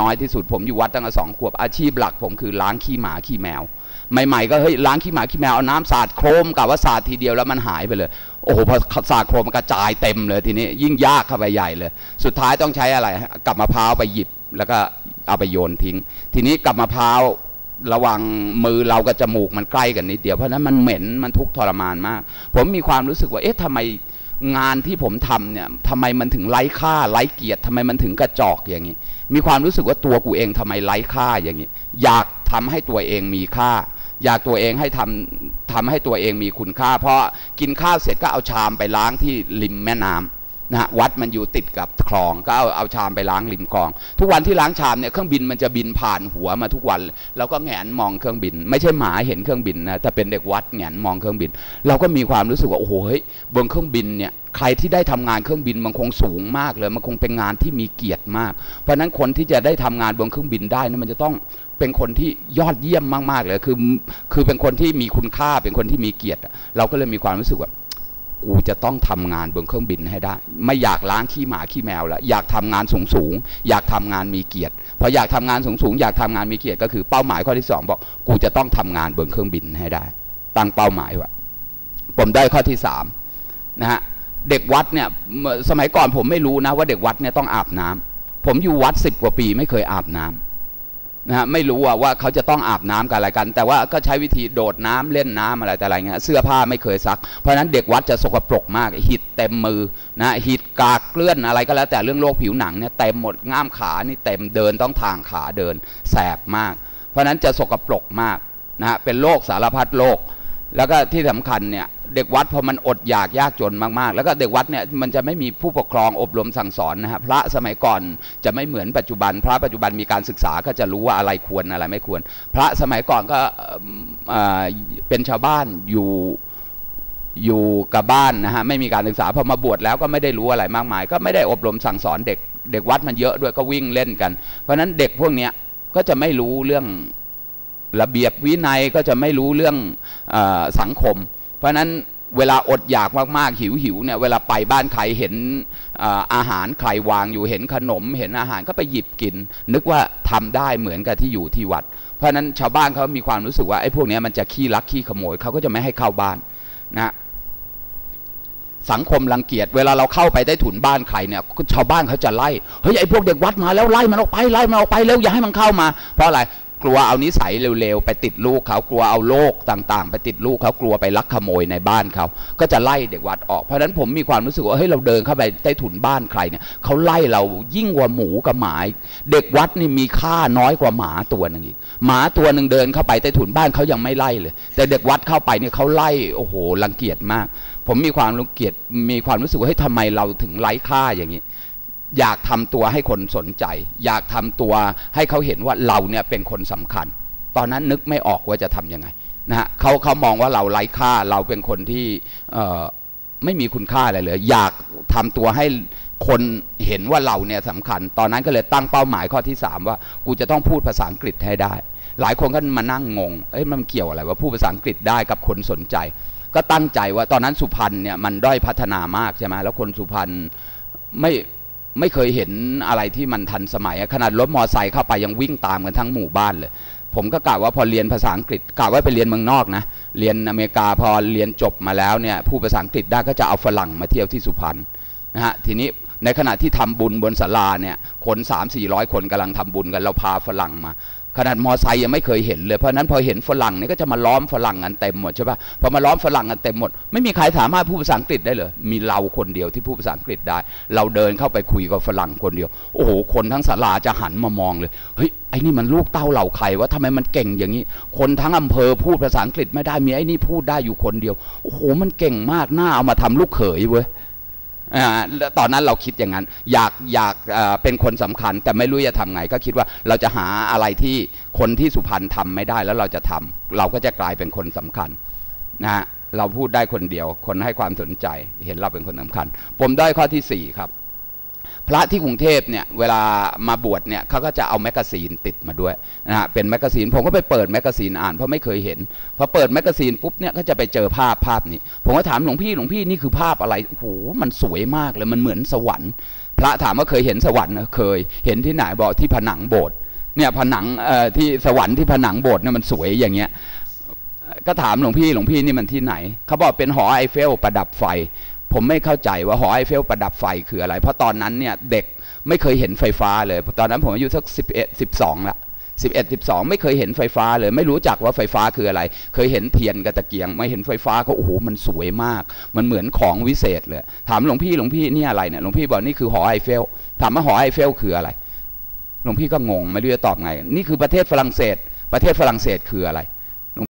น้อยที่สุดผมอยู่วัดตั้งแต่สองขวบอาชีพหลักผมคือล้างขี้หมาขี้แมว ใหม่ๆก็เฮ้ยล้างขี้หมาขี้แมวเอาน้ำสาดโครมกับว่าสาดทีเดียวแล้วมันหายไปเลย โอ้โหพอสาดโครมกระจายเต็มเลยทีนี้ยิ่งยากเข้าไปใหญ่เลย สุดท้ายต้องใช้อะไรกับมะพร้าวไปหยิบแล้วก็เอาไปโยนทิ้ง ทีนี้กับมะพร้าวระวังมือเรากับจมูกมันใกล้กันนิดเดียวเพราะฉะนั้นมันเหม็นมันทุกข์ทรมานมาก ผมมีความรู้สึกว่าเอ๊ะทำไม งานที่ผมทำเนี่ยทำไมมันถึงไร้ค่าไร้เกียรติทำไมมันถึงกระจอกอย่างนี้ มีความรู้สึกว่าตัวกูเองทำไมไร้ค่าอย่างนี้ อยากทำให้ตัวเองมีค่า อยากตัวเองให้ทำทำให้ตัวเองมีคุณค่า เพราะกินข้าวเสร็จก็เอาชามไปล้างที่ริมแม่น้ำ นะฮะวัดมันอยู่ติดกับคลองก็เอาเอาชามไปล้างริมคลอง ทุกวันที่ล้างชามเนี่ยเครื่องบินมันจะบินผ่านหัวมาทุกวันเลยเราก็แงนมองเครื่องบิน ไม่ใช่หมาเห็นเครื่องบินนะแต่เป็นเด็กวัดแงนมองเครื่องบิน เราก็มีความรู้สึกว่าโอ้โหเฮ้ยบนเครื่องบินเนี่ยใครที่ได้ทำงานเครื่องบินมันคงสูงมากเลยมันคงเป็นงานที่มีเกียรติมาก เพราะฉะนั้นคนที่จะได้ทำงานบนเครื่องบินได้นะมันจะต้องเป็นคนที่ยอดเยี่ยมมากๆเลยคือคือเป็นคนที่มีคุณค่าเป็นคนที่มีเกียรติ เราก็เลยมีความรู้สึกว่า กูจะต้องทำงานบนเครื่องบินให้ได้ ไม่อยากล้างขี้หมาขี้แมวแล้วอยากทำงานสูงสูงๆอยากทำงานมีเกียรติพออยากทำงานสูงสูงๆอยากทำงานมีเกียรติก็คือเป้าหมายข้อที่สองบอกกูจะต้องทำงานบนเครื่องบินให้ได้ ตั้งเป้าหมายว่าผมได้ข้อที่สามนะฮะเด็กวัดเนี่ยสมัยก่อนผมไม่รู้นะว่าเด็กวัดเนี่ยต้องอาบน้ำผมอยู่วัดสิบกว่าปีไม่เคยอาบน้ำ นะฮะไม่รู้ว่าว่าเขาจะต้องอาบน้ำกันอะไรกัน แต่ว่าก็ใช้วิธีโดดน้ำเล่นน้ำอะไรแต่อะไรเงี้ยเสื้อผ้าไม่เคยซัก เพราะฉะนั้นเด็กวัดจะสกปรกมากหิดเต็มมือนะหิดกากเกลื่อนอะไรก็แล้ว แต่เรื่องโรคผิวหนังเนี่ยเต็มหมดง่ามขานี่เต็มเดินต้องทางขาเดินแสบมาก เพราะฉะนั้นจะสกปรกมากนะฮะเป็นโรคสารพัดโรค แล้วก็ที่สำคัญเนี่ยเด็กวัดพอมันอดอยากยากจนมากๆ แล้วก็เด็กวัดเนี่ยมันจะไม่มีผู้ปกครองอบรมสั่งสอนนะฮะพระสมัยก่อนจะไม่เหมือนปัจจุบัน พระปัจจุบันมีการศึกษาก็จะรู้ว่าอะไรควรอะไรไม่ควร พระสมัยก่อนก็เป็นชาวบ้านอยู่อยู่กับบ้านนะฮะไม่มีการศึกษาพอมาบวชแล้วก็ไม่ได้รู้อะไรมากมาย ก็ไม่ได้อบรมสั่งสอนเด็ก เด็กวัดมันเยอะด้วยก็วิ่งเล่นกัน เพราะฉะนั้นเด็กพวกเนี้ยก็จะไม่รู้เรื่อง ระเบียบวินัยก็จะไม่รู้เรื่องอสังคม เพราะนั้นเวลาอดอยากมากๆหิวหิวเนี่ยเวลาไปบ้านใครเห็นอาหารใครวางอยู่เห็นขนม เห็นอาหารก็ไปหยิบกิน นึกว่าทำได้เหมือนกับที่อยู่ที่วัด เพราะนั้นชาวบ้านเขามีความรู้สึกว่าไอ้พวกนี้มันจะขี้ลักขี้ขโมยเขาก็จะไม่ให้เข้าบ้านนะสังคมรังเกียจเวลาเราเข้าไปได้ถุนบ้านใครเนี่ยชาวบ้านเขาจะไล่เฮ้ยไอ้พวกเด็กวัดมาแล้วไล่มันออกไปไล่มันออกไปเร็วอย่าให้มันเข้ามา เพราะอะไร กลัวเอานิสัยเร็วๆไปติดลูกเขากลัวเอาโรคต่างๆ ไปติดลูกเขากลัวไปลักขโมยในบ้านเขาก็จะไล่เด็กวัดออกเพราะฉะนั้นผมมีความรู้สึกว่าเฮ้ยเราเดินเข้าไปใต้ถุนบ้านใครเนี่ยเขาไล่เรายิ่งกว่าหมูกับหมาเด็กวัดนี่มีค่าน้อยกว่าหมาตัวหนึ่งอีกหมาตัวหนึ่งเดินเข้าไปใต้ถุนบ้านเขายังไม่ไล่เลย แต่เด็กวัดเข้าไปเนี่ยเขาไล่โอ้โหรังเกียจมาก ผมมีความรังเกียจมีความรู้สึกว่าเฮ้ยทำไมเราถึงไร้ค่าอย่างนี้ อยากทำตัวให้คนสนใจ อยากทำตัวให้เขาเห็นว่าเราเนี่ยเป็นคนสำคัญ ตอนนั้นนึกไม่ออกว่าจะทํำยังไงนะฮะเขาเขามองว่าเราไร้ค่าเราเป็นคนที่ไม่มีคุณค่าอะไรเลย อยากทำตัวให้คนเห็นว่าเราเนี่ยสำคัญ ตอนนั้นก็เลยตั้งเป้าหมายข้อที่สามว่ากูจะต้องพูดภาษาอังกฤษให้ได้ หลายคนก็มานั่งงงเอ้ยมันเกี่ยวอะไรว่าพูดภาษาอังกฤษได้กับคนสนใจ ก็ตั้งใจว่าตอนนั้นสุพรรณเนี่ยมันด้อยพัฒนามากใช่ไหมแล้วคนสุพรรณไม่ ไม่เคยเห็นอะไรที่มันทันสมัย ขนาดรถมอไซค์เข้าไปยังวิ่งตามกันทั้งหมู่บ้านเลย ผมก็กล่าวว่าพอเรียนภาษาอังกฤษกล่าวว่าไปเรียนเมืองนอกนะ เรียนอเมริกาพอเรียนจบมาแล้วเนี่ยผู้ภาษาอังกฤษได้ก็จะเอาฝรั่งมาเที่ยวที่สุพรรณนะฮะทีนี้ ในขณะที่ทำบุญบนศาลาเนี่ยคนสามสี่ร้อยคนกำลังทำบุญกันเราพาฝรั่งมา ขนาดมอไซค์ยังไม่เคยเห็นเลยเพราะนั้นพอเห็นฝรั่งนี่ก็จะมาล้อมฝรั่งกันเต็มหมดใช่ปะพอมาล้อมฝรั่งกันเต็มหมด ไม่มีใครสามารถพูดภาษาอังกฤษได้เลย มีเราคนเดียวที่พูดภาษาอังกฤษได้ เราเดินเข้าไปคุยกับฝรั่งคนเดียวโอ้โหคนทั้งศาลาจะหันมามองเลยเฮ้ยไอ้นี่มันลูกเต้าเหล่าใครว่าทำไมมันเก่งอย่างนี้ คนทั้งอำเภอพูดภาษาอังกฤษไม่ได้มีไอ้นี่พูดได้อยู่คนเดียวโอ้โหมันเก่งมากน่าเอามาทำลูกเขยเว้ย ตอนนั้นเราคิดอย่างนั้น อยากอยากเป็นคนสำคัญ แต่ไม่รู้จะทำไง ก็คิดว่าเราจะหาอะไรที่คนที่สุพรรณทำไม่ได้แล้วเราจะทำเราก็จะกลายเป็นคนสำคัญนะฮะเราพูดได้คนเดียว คนให้ความสนใจ เห็นเราเป็นคนสำคัญ ผมได้ข้อที่สี่ครับ พระที่กรุงเทพเนี่ยเวลามาบวชเนี่ยเขาก็จะเอาแมกกาซีนติดมาด้วยนะฮะเป็นแมกกาซีนผมก็ไปเปิดแมกกาซีนอ่านเพราะไม่เคยเห็นพอเปิดแมกกาซีนปุ๊บเนี่ยก็จะไปเจอภาพภาพนี้ ผมก็ถามหลวงพี่หลวงพี่นี่คือภาพอะไรโอ้โหมันสวยมากเลยมันเหมือนสวรรค์ พระถามว่าเคยเห็นสวรรค์เคย เห็นที่ไหนบอกที่ผนังโบสถ์เนี่ยผนังเอ่อที่สวรรค์ที่ผนังโบสถ์เนี่ยมันสวยอย่างเงี้ยก็ถามหลวงพี่หลวงพี่นี่มันที่ไหนเขาบอกเป็นหอไอเฟลประดับไฟ ผมไม่เข้าใจว่าหอไอเฟลประดับไฟคืออะไร เพราะตอนนั้นเนี่ยเด็กไม่เคยเห็นไฟฟ้าเลย ตอนนั้นผมอายุสักสิบเอ็ดสิบสองละสิบเอ็ดสิบสองไม่เคยเห็นไฟฟ้าเลย ไม่รู้จักว่าไฟฟ้าคืออะไร เคยเห็นเทียนกับตะเกียง ไม่เห็นไฟฟ้าก็โอ้โหมันสวยมาก มันเหมือนของวิเศษเลย ถามหลวงพี่หลวงพี่นี่อะไรเนี่ยหลวงพี่บอกนี่คือหอไอเฟลถามว่าหอไอเฟลคืออะไรหลวงพี่ก็งงไม่รู้จะตอบไง นี่คือประเทศฝรั่งเศส ประเทศฝรั่งเศสคืออะไร